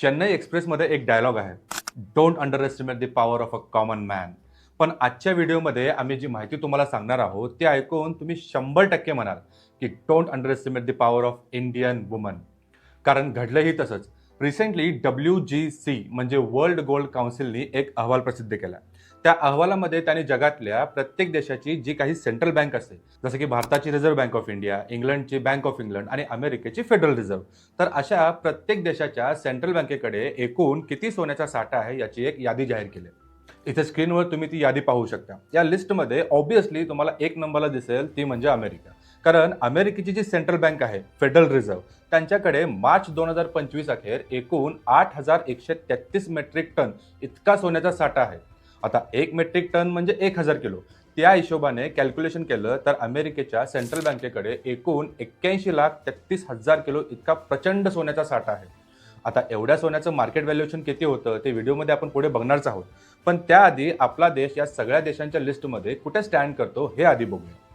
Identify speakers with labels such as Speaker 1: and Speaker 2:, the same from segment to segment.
Speaker 1: चेन्नई एक्सप्रेसमध्ये एक डायलॉग आहे. Don't underestimate the power of a common man पण आजच्या व्हिडिओमध्ये आम्ही जी माहिती तुम्हाला सांगणार आहोत ते ऐकून तुम्ही शंभर टक्के म्हणाल की don't underestimate the power of Indian woman कारण घडलंही तसंच. रिसेंटली डब्ल्यू जी सी म्हणजे वर्ल्ड गोल्ड काउन्सिलनी एक अहवाल प्रसिद्ध केला. त्या अहवालामध्ये त्यांनी जगातल्या प्रत्येक देशाची जी काही सेंट्रल बँक असते जसं की भारताची रिझर्व्ह बँक ऑफ इंडिया इंग्लंडची बँक ऑफ इंग्लंड आणि अमेरिकेची फेडरल रिझर्व्ह तर अशा प्रत्येक देशाच्या सेंट्रल बँकेकडे एकूण किती सोन्याचा साठा आहे याची एक यादी जाहीर केली. इथे स्क्रीनवर तुम्ही ती यादी पाहू शकता. या लिस्टमध्ये ऑब्विसली तुम्हाला एक नंबरला दिसेल ती म्हणजे अमेरिका. कारण अमेरिकेची जी सेंट्रल बँक आहे फेडरल रिझर्व्ह त्यांच्याकडे मार्च दोन हजार पंचवीस अखेर एकूण आठ हजार एकशे तेहतीस मेट्रिक टन इतका सोन्याचा साठा आहे. आता एक मेट्रिक टन म्हणजे एक हजार किलो. त्या हिशोबाने कॅल्क्युलेशन केलं तर अमेरिकेच्या सेंट्रल बँकेकडे एकूण एक्क्याऐंशी लाख तेहतीस हजार किलो इतका प्रचंड सोन्याचा साठा आहे. आता एवढ्या सोन्याचं मार्केट व्हॅल्युएशन किती होतं ते व्हिडिओमध्ये आपण पुढे बघणारच आहोत. पण त्याआधी आपला देश या सगळ्या देशांच्या लिस्टमध्ये कुठे स्टँड करतो हे आधी बघूया.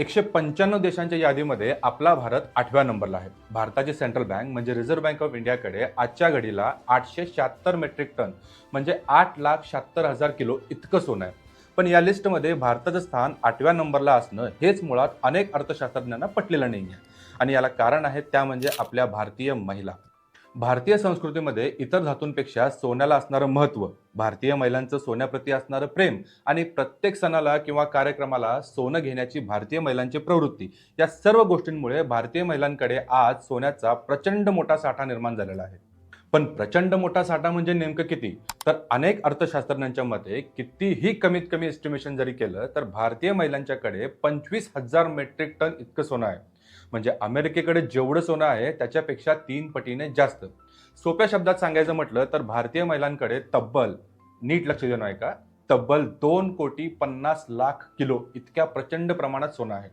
Speaker 1: एकशे पंच्याण्णव देशांच्या यादीमध्ये आपला भारत आठव्या नंबरला आहे. भारताची सेंट्रल बँक म्हणजे रिझर्व्ह बँक ऑफ इंडियाकडे आजच्या घडीला आठशे शहात्तर मेट्रिक टन म्हणजे आठ लाख शहात्तर हजार किलो इतकं सोनं आहे. पण या लिस्टमध्ये भारताचं स्थान आठव्या नंबरला असणं हेच मुळात अनेक अर्थशास्त्रज्ञांना पटलेलं नाही आहे आणि याला कारण आहे त्या म्हणजे आपल्या भारतीय महिला. भारतीय संस्कृतीमध्ये इतर धातूंपेक्षा सोन्याला असणारं महत्त्व भारतीय महिलांचं सोन्याप्रती असणारं प्रेम आणि प्रत्येक सणाला किंवा कार्यक्रमाला सोनं घेण्याची भारतीय महिलांची प्रवृत्ती या सर्व गोष्टींमुळे भारतीय महिलांकडे आज सोन्याचा प्रचंड मोठा साठा निर्माण झालेला आहे. पण प्रचंड मोठा साठा म्हणजे नेमकं किती? तर अनेक अर्थशास्त्रज्ञांच्या मते कितीही कमीत कमी एस्टिमेशन जरी केलं तर भारतीय महिलांच्याकडे पंचवीस हजार मेट्रिक टन इतकं सोनं आहे. म्हणजे अमेरिकेकडे जेवढं सोनं आहे त्याच्यापेक्षा तीन पटीने जास्त. सोप्या शब्दात सांगायचं म्हटलं तर भारतीय महिलांकडे तब्बल नीट लक्ष देणं आहे का तब्बल दोन कोटी पन्नास लाख किलो इतक्या प्रचंड प्रमाणात सोनं आहे.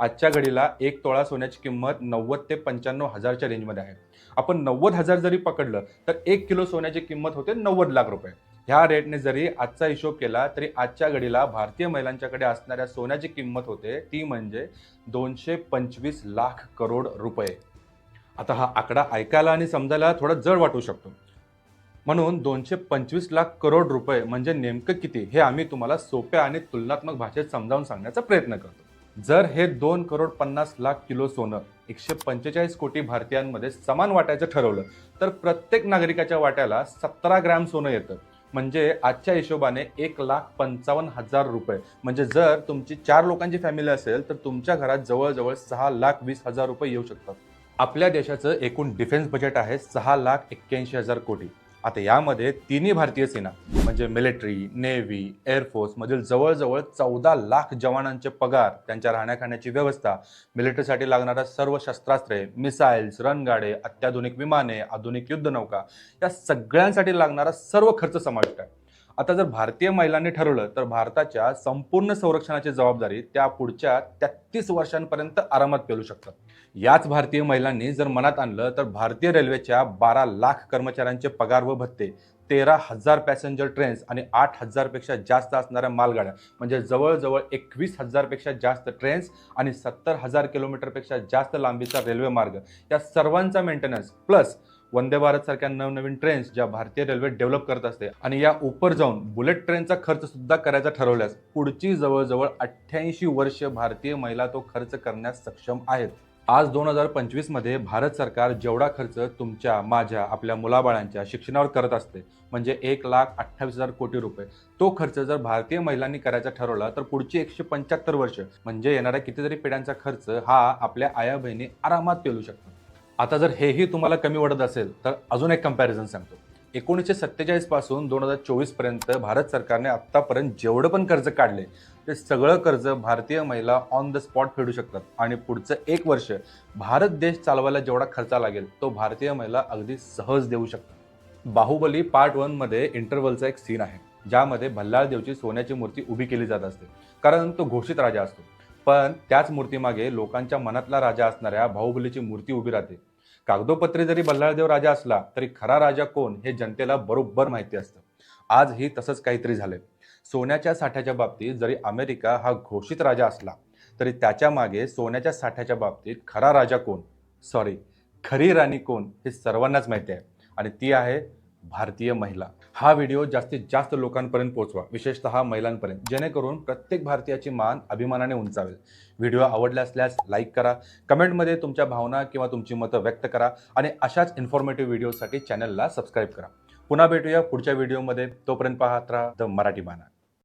Speaker 1: आजच्या घडीला एक तोळा सोन्याची किंमत नव्वद ते पंच्याण्णव हजारच्या रेंजमध्ये आहे. आपण नव्वद हजार जरी पकडलं तर एक किलो सोन्याची किंमत होते नव्वद लाख रुपये. ह्या रेटने जरी आजचा हिशोब केला तरी आजच्या घडीला भारतीय महिलांच्याकडे असणाऱ्या सोन्याची किंमत होते ती म्हणजे दोनशे पंचवीस लाख करोड रुपये. आता हा आकडा ऐकायला आणि समजायला थोडा जड वाटू शकतो. म्हणून दोनशे पंचवीस लाख करोड रुपये म्हणजे नेमकं किती हे आम्ही तुम्हाला सोप्या आणि तुलनात्मक भाषेत समजावून सांगण्याचा प्रयत्न करतो. जर हे दोन करोड पन्नास लाख किलो सोनं एकशे पंचेचाळीस कोटी भारतीयांमध्ये समान वाटायचं ठरवलं तर प्रत्येक नागरिकाच्या वाट्याला सतरा ग्रॅम सोनं येतं. म्हणजे आजच्या हिशोबाने एक लाख पंचावन्न हजार रुपये. म्हणजे जर तुमची चार लोकांची फॅमिली असेल तर तुमच्या घरात जवळजवळ सहा लाख वीस हजार रुपये येऊ शकतात. आपल्या देशाचं एकूण डिफेन्स बजेट आहे सहा लाख एक्क्याऐंशी हजार कोटी. आता यामध्ये तिन्ही भारतीय सेना म्हणजे मिलिटरी नेव्ही एअरफोर्स मधील जवळजवळ चौदा लाख जवानांचे पगार त्यांच्या राहण्याखाण्याची व्यवस्था मिलिटरीसाठी लागणाऱ्या सर्व शस्त्रास्त्रे मिसाईल्स रणगाडे अत्याधुनिक विमाने आधुनिक युद्धनौका या सगळ्यांसाठी लागणारा सर्व खर्च समाविष्ट आहे. आता जर भारतीय महिलांनी ठरवलं तर भारताच्या संपूर्ण संरक्षणाची जबाबदारी त्या पुढच्या तेहतीस वर्षांपर्यंत आरामात पेलू शकतात. याच भारतीय महिलांनी जर मनात आणलं तर भारतीय रेल्वेच्या बारा लाख कर्मचाऱ्यांचे पगार व भत्ते तेरा हजार पॅसेंजर ट्रेन्स आणि आठ हजारपेक्षा जास्त असणाऱ्या मालगाड्या म्हणजे जवळजवळ एकवीस हजारपेक्षा जास्त ट्रेन्स आणि सत्तर हजार किलोमीटरपेक्षा जास्त लांबीचा रेल्वे मार्ग या सर्वांचा मेंटेनन्स प्लस वंदे भारत सारख्या नवनवीन ट्रेन्स ज्या भारतीय रेल्वे डेव्हलप करत असते आणि या उपर जाऊन बुलेट ट्रेनचा खर्च सुद्धा करायचा ठरवल्यास पुढची जवळजवळ अठ्ठ्याऐंशी वर्ष भारतीय महिला तो खर्च करण्यास सक्षम आहेत. आज दोन हजार पंचवीसमध्ये भारत सरकार जेवढा खर्च तुमच्या माझ्या आपल्या मुलाबाळांच्या शिक्षणावर करत असते म्हणजे एक लाख अठ्ठावीस हजार कोटी रुपये तो खर्च जर भारतीय महिलांनी करायचा ठरवला तर पुढची एकशे पंच्याहत्तर वर्ष म्हणजे येणाऱ्या कितीतरी पिढ्यांचा खर्च हा आपल्या आया बहिणी आरामात पेलू शकतात. आता जर हेही तुम्हाला कमी वाटत असेल तर अजून एक कंपॅरिझन सांगतो. एकोणीसशे सत्तेचाळीसपासून दोन हजार चोवीसपर्यंत भारत सरकारने आत्तापर्यंत जेवढं पण कर्ज काढले ते सगळं कर्ज भारतीय महिला ऑन द स्पॉट फेडू शकतात. आणि पुढचं एक वर्ष भारत देश चालवायला जेवढा खर्चा लागेल तो भारतीय महिला अगदी सहज देऊ शकतात. बाहुबली पार्ट वनमध्ये इंटरवलचा एक सीन आहे ज्यामध्ये भल्लाळ देवची सोन्याची मूर्ती उभी केली जात असते. कारण तो घोषित राजा असतो. पण त्याच मूर्तीमागे लोकांच्या मनातला राजा असणाऱ्या बाहुबलीची मूर्ती उभी राहते. कागदोपत्री जरी बल्लाळदेव राजा असला तरी खरा राजा कोण हे जनतेला बरोबर माहिती असतं. आजही तसंच काहीतरी झालंय. सोन्याच्या साठ्याच्या बाबतीत जरी अमेरिका हा घोषित राजा असला तरी त्याच्यामागे सोन्याच्या साठ्याच्या बाबतीत खरा राजा कोण? सॉरी खरी राणी कोण हे सर्वांनाच माहिती आहे. आणि ती आहे भारतीय महिला. हा व्हिडिओ जास्तीत जास्त लोकांपर्यंत पोहोचवा विशेषतः महिलांपर्यंत जेणेकरून प्रत्येक भारतीयाची मान अभिमानाने उंचावेल. व्हिडिओ आवडला असल्यास लाईक करा कमेंटमध्ये तुमच्या भावना किंवा तुमची मतं व्यक्त करा आणि अशाच इन्फॉर्मेटिव्ह व्हिडिओसाठी चॅनलला सबस्क्राईब करा. पुन्हा भेटूया पुढच्या व्हिडिओमध्ये तोपर्यंत पाहत राहा द मराठी बाणा.